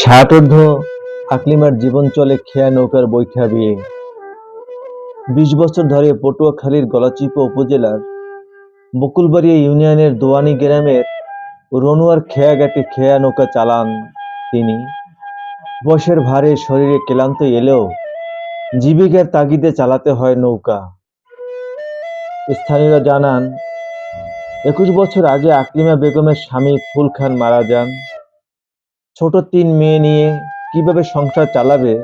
ষাট আকলিমার জীবন চলে খেয়া নৌকার বৈঠা বিয়ে। বিশ বছর ধরে পটুয়াখালীর গলাচিপা উপজেলার বকুলবাড়িয়া ইউনিয়নের দোয়ানি গ্রামের রনুয়ার খেয়াঘাটে খেয়া নৌকা চালান তিনি। বয়সের ভারে শরীরে ক্লান্ত এলেও জীবিকার তাগিদে চালাতে হয় নৌকা। স্থানীয়রা জানান, একুশ বছর আগে আকলিমা বেগমের স্বামী ফুল খান মারা যান। ছোট তিন মেয়ে নিয়ে কীভাবে সংসার চালাবে,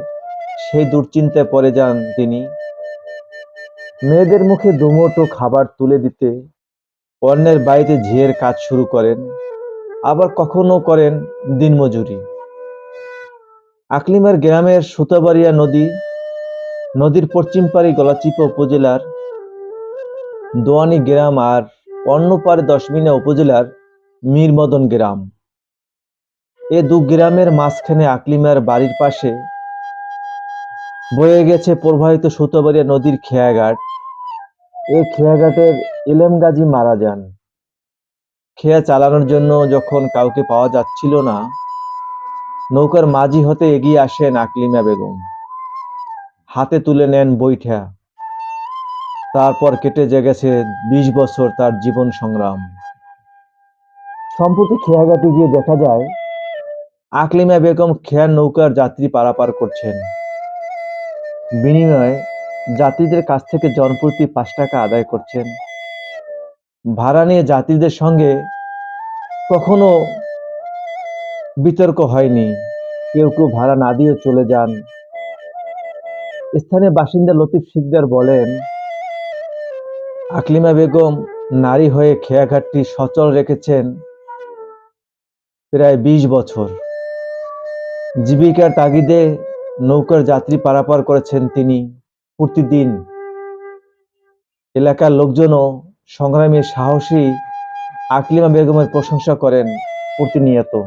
সেই দুশ্চিন্তায় পড়ে যান তিনি। মেয়েদের মুখে দুমোটো খাবার তুলে দিতে অন্যের বাড়িতে ঝিয়ের কাজ শুরু করেন, আবার কখনো করেন দিনমজুরি। আকলিমার গ্রামের সুতাবাড়িয়া নদী, নদীর পশ্চিম পাড়ে গলাচিপা উপজেলার দোয়ানি গ্রাম আর অন্য পারে দশমিনা উপজেলার মীরমদন গ্রাম। এ দু গ্রামের মাঝখানে আকলিমার বাড়ির পাশে বয়ে গেছে প্রবাহিত সুতোবাড়িয়া নদীর খেয়াঘাট। এই খেয়াঘাটের ইলেম গাজী মারা যান। খেয়া চালানোর জন্য যখন কাউকে পাওয়া যাচ্ছিল না, নৌকার মাঝি হতে এগিয়ে আসেন আকলিমা বেগম। হাতে তুলে নেন বৈঠা। তারপর কেটে যে গেছে বিশ বছর তার জীবন সংগ্রাম। সম্প্রতি খেয়াঘাটে গিয়ে দেখা যায় আকলিমা বেগম খেয়ার নৌকার যাত্রী পারাপার করছেন। বিনিময়ে যাত্রীদের কাছ থেকে জনপ্রতি পাঁচ টাকা আদায় করছেন। ভাড়া নিয়ে যাত্রীদের সঙ্গে কখনো বিতর্ক হয়নি। কেউ কেউ ভাড়া না দিয়ে চলে যান। স্থানীয় বাসিন্দা লতিফ শিকদার বলেন, আকলিমা বেগম নারী হয়ে খেয়াঘাটটি সচল রেখেছেন প্রায় বিশ বছর। জীবিকার তাগিদে নৌকার যাত্রী পারাপার করেছেন তিনি। প্রতিদিন এলাকার লোকজনও সংগ্রামী সাহসী আকলিমা বেগমের প্রশংসা করেন প্রতিনিয়ত।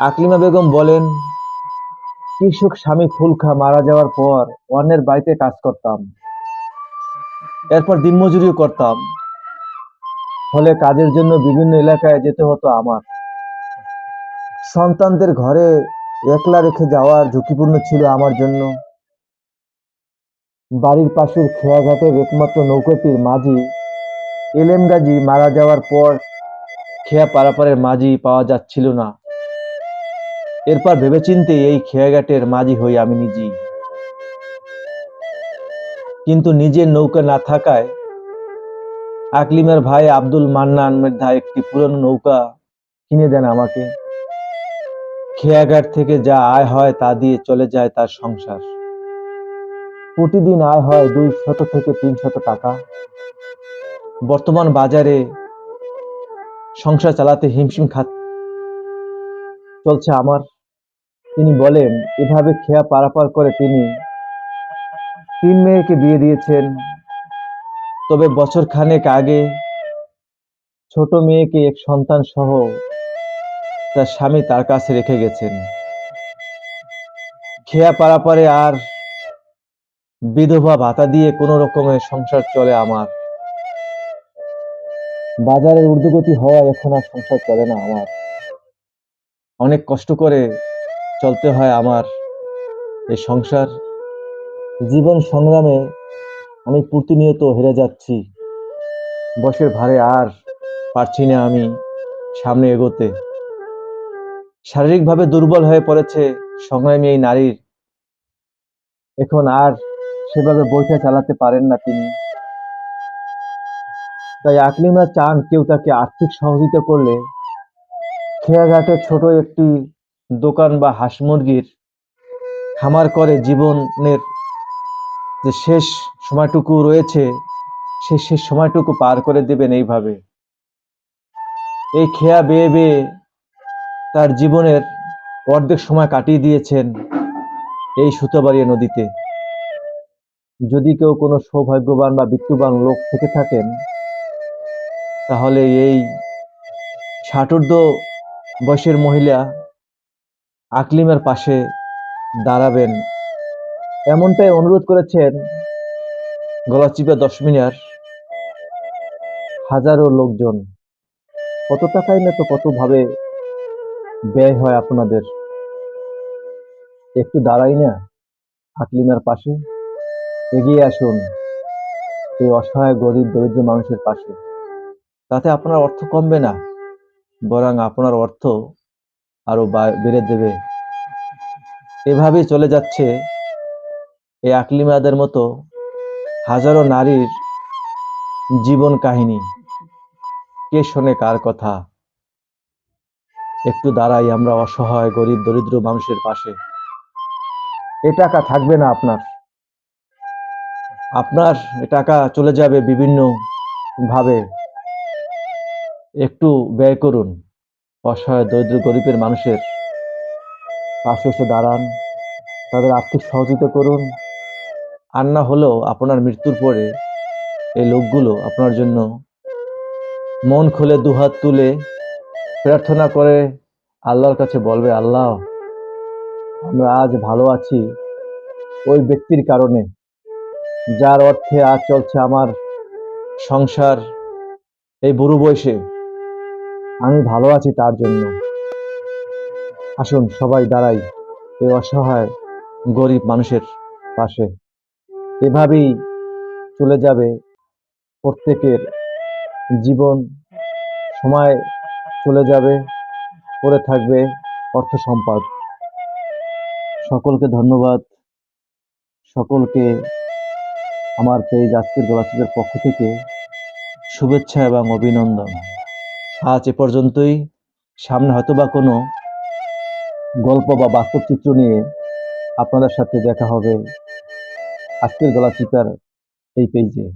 আকলিমা বেগম বলেন, কৃষক স্বামী ফুলখা মারা যাওয়ার পর অন্যের বাড়িতে কাজ করতাম। এরপর দিনমজুরিও করতাম। ফলে কাজের জন্য বিভিন্ন এলাকায় যেতে হতো আমার। সন্তানদের ঘরে একলা রেখে যাওয়ার ঝুঁকিপূর্ণ ছিল আমার জন্য। বাড়ির পাশের খেয়াঘাটের একমাত্র নৌকাটির মাঝি এলেম গাজী মারা যাওয়ার পর খেয়া পারাপারের মাঝি পাওয়া যাচ্ছিল না। এরপর ভেবেচিন্তে এই খেয়াঘাটের মাঝি হই আমি নিজেই কিন্তু নিজের নৌকা না থাকায় আকলিমের ভাই আব্দুল মান্নান মেধা একটি পুরনো নৌকা কিনে দেন আমাকে। খেয়াঘাট থেকে যা আয় হয় তা দিয়ে চলে যায় তার সংসার। প্রতিদিন আয় হয় দুই শত থেকে তিন শত টাকা। বর্তমান বাজারে সংসার চালাতে হিমশিম খাত চলছে আমার। তিনি বলেন, এভাবে খেয়া পারাপার করে তিনি তিন মেয়েকে বিয়ে দিয়েছেন। তবে বছর খানেক আগে ছোট মেয়েকে এক সন্তান সহ তার স্বামী তার কাছে রেখে গেছেন। খেয়া পারাপারে আর বিধবা ভাতা দিয়ে কোনো রকমের সংসার চলে আমার। বাজারের ঊর্ধ্বগতি হওয়া এখন আর সংসার চলে না আমার। অনেক কষ্ট করে চলতে হয় আমার এই সংসার। জীবন সংগ্রামে আমি প্রতিনিয়ত হেরে যাচ্ছি। বসের ভারে আর পারছি না আমি সামনে এগোতে। শারীরিকভাবে দুর্বল হয়ে পড়েছে সংগ্রামী এই নারীর। এখন আর সেভাবে বইটা চালাতে পারেন না তিনি। তাই আকলিমা চান কেউ তাকে আর্থিক সহযোগিতা করলে খেয়াঘাটে ছোট একটি দোকান বা হাঁস মুরগির খামার করে জীবনের যে শেষ সময়টুকু রয়েছে, সে শেষ সময়টুকু পার করে দেবেন এইভাবে। এই খেয়া বেয়ে বেয়ে তার জীবনের অর্ধেক সময় কাটিয়ে দিয়েছেন এই সুতোবাড়িয়া নদীতে। যদি কেউ কোনো সৌভাগ্যবান বা বিত্তবান লোক থেকে থাকেন, তাহলে এই ষাটোর্ধ বয়সের মহিলা আকলিমের পাশে দাঁড়াবেন। এমনটাই অনুরোধ করেছেন গলাচিপা দশ মিনার হাজারো লোকজন। কত টাকাই না তো কত ভাবে ব্যয় হয় আপনাদের। একটু দাঁড়াই না, আকলিমার পাশে। এগিয়ে আসুন, এই অসহায়, গরিব, দরিদ্র মানুষের পাশে। তাতে আপনার অর্থ কমবে না, বরং আপনার অর্থ আরও বেড়ে দেবে। এভাবেই চলে যাচ্ছে এই আকলিমাদের মতো হাজারো নারীর জীবন কাহিনী। কে শোনে কার কথা? একটু দাঁড়াই, আমরা অসহায়, গরিব, দরিদ্র মানুষের পাশে। এ টাকা থাকবে না আপনার। আপনার টাকা চলে যাবে বিভিন্ন ভাবে। একটু ব্যয় করুন, অসহায়, দরিদ্র, গরিবের মানুষের পাশে এসে দাঁড়ান, তাদের আর্থিক সহযোগিতা করুন। আর না হলেও আপনার মৃত্যুর পরে এই লোকগুলো আপনার জন্য মন খুলে দুহাত তুলে প্রার্থনা করে আল্লাহর কাছে বলবে, আল্লাহ, আমরা আজ ভালো আছি ওই ব্যক্তির কারণে। যার অর্থে আজ চলছে আমার সংসার এই বুড়ো বয়সে। আমি ভালো আছি তার জন্য। আসুন সবাই দাঁড়াই এই অসহায় গরিব মানুষের পাশে। এভাবেই চলে যাবে প্রত্যেকের জীবন, সময় চলে যাবে, পড়ে থাকবে অর্থ সম্পদ। সকলকে ধন্যবাদ। সকলকে আমার পেজ আজকের গোলাচিপের পক্ষ থেকে শুভেচ্ছা এবং অভিনন্দন। আজ এ পর্যন্তই। সামনে হয়তোবা কোনো গল্প বা বাস্তব চিত্র নিয়ে আপনাদের সাথে দেখা হবে আজকের গলা চিপার এই পেজে।